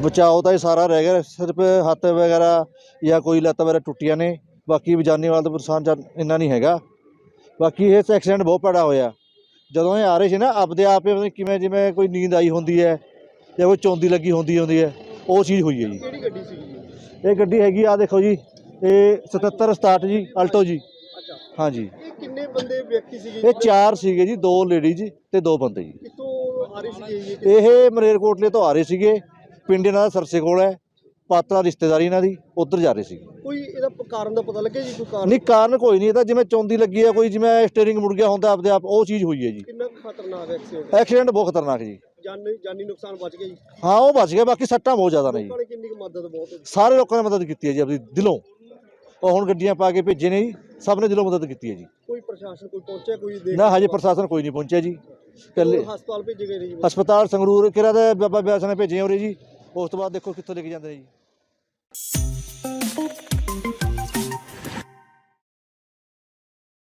ਬਚਾਓ ਤਾਂ ਇਹ ਸਾਰਾ ਰਹਿ ਗਿਆ ਸਿਰਫ ਹੱਥ ਵਗੈਰਾ ਜਾਂ ਕੋਈ ਲੱਤ ਵਗੈਰਾ ਟੁੱਟੀਆਂ ਨੇ ਬਾਕੀ ਜਾਨੀ ਵਾਲਾ ਤਾਂ ਨੁਕਸਾਨ ਜਾਂ ਇੰਨਾ ਨਹੀਂ ਹੈਗਾ। ਬਾਕੀ ਇਹ ਐਕਸੀਡੈਂਟ ਬਹੁਤ ਭੈੜਾ ਹੋਇਆ। ਜਦੋਂ ਇਹ ਆ ਰਹੇ ਸੀ ਨਾ ਆਪਦੇ ਆਪ ਹੀ ਕਿਵੇਂ ਜਿਵੇਂ ਕੋਈ ਨੀਂਦ ਆਈ ਹੁੰਦੀ ਹੈ ਜਾਂ ਕੋਈ ਚੌਂਦੀ ਲੱਗੀ ਹੁੰਦੀ ਹੁੰਦੀ ਹੈ ਉਹ ਚੀਜ਼ ਹੋਈ ਹੈ ਜੀ। ਕਿਹੜੀ ਗੱਡੀ ਸੀਗੀ ਇਹ ਗੱਡੀ ਹੈਗੀ ਆ ਦੇਖੋ ਜੀ ਇਹ 77 67 ਜੀ ਅਲਟੋ ਜੀ। ਹਾਂਜੀ ਇਹ ਕਿੰਨੇ ਬੰਦੇ ਵਿਅਕਤੀ ਸੀਗੇ ਇਹ ਚਾਰ ਸੀਗੇ ਜੀ ਦੋ ਲੇਡੀਜ਼ ਤੇ ਦੋ ਬੰਦੇ ਜੀ। ਕਿੱਥੋਂ ਆ ਰਹੇ ਸੀਗੇ ਇਹ ਮਰੇਰਕੋਟਲੇ ਤੋਂ ਆ ਰਹੇ ਸੀਗੇ। ਪਿੰਡ ਇਹਨਾਂ ਦਾ ਸਰਸੇ ਕੋਲ ਹੈ ਪਾਤਰਾ ਰਿਸ਼ਤੇਦਾਰੀ ਇਹਨਾਂ ਦੀ ਉੱਧਰ ਜਾ ਰਹੇ ਸੀਗੇ ਕੋਈ ਇਹਦਾ ਕਾਰਨ ਦਾ ਪਤਾ ਲੱਗਿਆ ਜੀ ਕੋਈ ਕਾਰਨ? ਨਹੀਂ ਕਾਰਨ ਕੋਈ ਨਹੀਂ ਇਹ ਤਾਂ ਜਿਵੇਂ ਚੌਂਦੀ ਲੱਗੀ ਹੈ ਕੋਈ ਜਿਵੇਂ ਸਟੀਅਰਿੰਗ ਮੁੜ ਗਿਆ ਹੁੰਦਾ ਆਪਦੇ ਆਪ ਉਹ ਚੀਜ਼ ਹੋਈ ਹੈ ਜੀ। ਕਿੰਨਾ ਖਤਰਨਾਕ ਐਕਸੀਡੈਂਟ ਐਕਸੀਡੈਂਟ ਬਹੁਤ ਖਤਰਨਾਕ ਜੀ। ਜਾਨੀ ਜਾਨੀ ਨੁਕਸਾਨ ਬਚ ਗਿਆ ਜੀ। ਹਾਂ ਉਹ ਬਚ ਗਿਆ ਬਾਕੀ ਸੱਟਾਂ ਬਹੁਤ ਜ਼ਿਆਦਾ ਨੇ ਜੀ। ਕਿੰਨੀ ਮਦਦ ਬਹੁਤ ਸਾਰੇ ਲੋਕਾਂ ਨੇ ਮਦਦ ਕੀਤੀ ਹੈ ਜੀ ਆਪਣੀ ਦਿਲੋਂ। ਉਹ ਹੁਣ ਗੱਡੀਆਂ ਪਾ ਕੇ ਭੇਜੇ ਨੇ ਜੀ ਸਭ ਨੇ ਦਿਲੋਂ ਮਦਦ ਕੀਤੀ ਹੈ ਜੀ। ਕੋਈ ਪ੍ਰਸ਼ਾਸਨ ਕੋਈ ਪਹੁੰਚਿਆ ਕੋਈ ਦੇਖ ਨਾ ਹਜੇ ਪ੍ਰਸ਼ਾਸਨ ਕੋਈ ਨਹੀਂ ਪਹੁੰਚਿਆ ਜੀ। ਕੱਲੇ ਹਸਪਤਾਲ ਭੇਜੇ ਗਏ ਨੇ ਜੀ? ਹਸਪਤਾਲ ਸੰਗਰੂਰ ਕਿਹੜਾ ਦਾ ਬਾਬਾ ਬਿਆਸ ਨੇ ਭੇਜੇ ਉਰੇ ਜੀ। ਉਸ ਤੋਂ ਬਾਅਦ ਦੇਖੋ ਕਿੱਥੋਂ ਲੈ ਕੇ ਜਾਂਦੇ ਨੇ ਜੀ।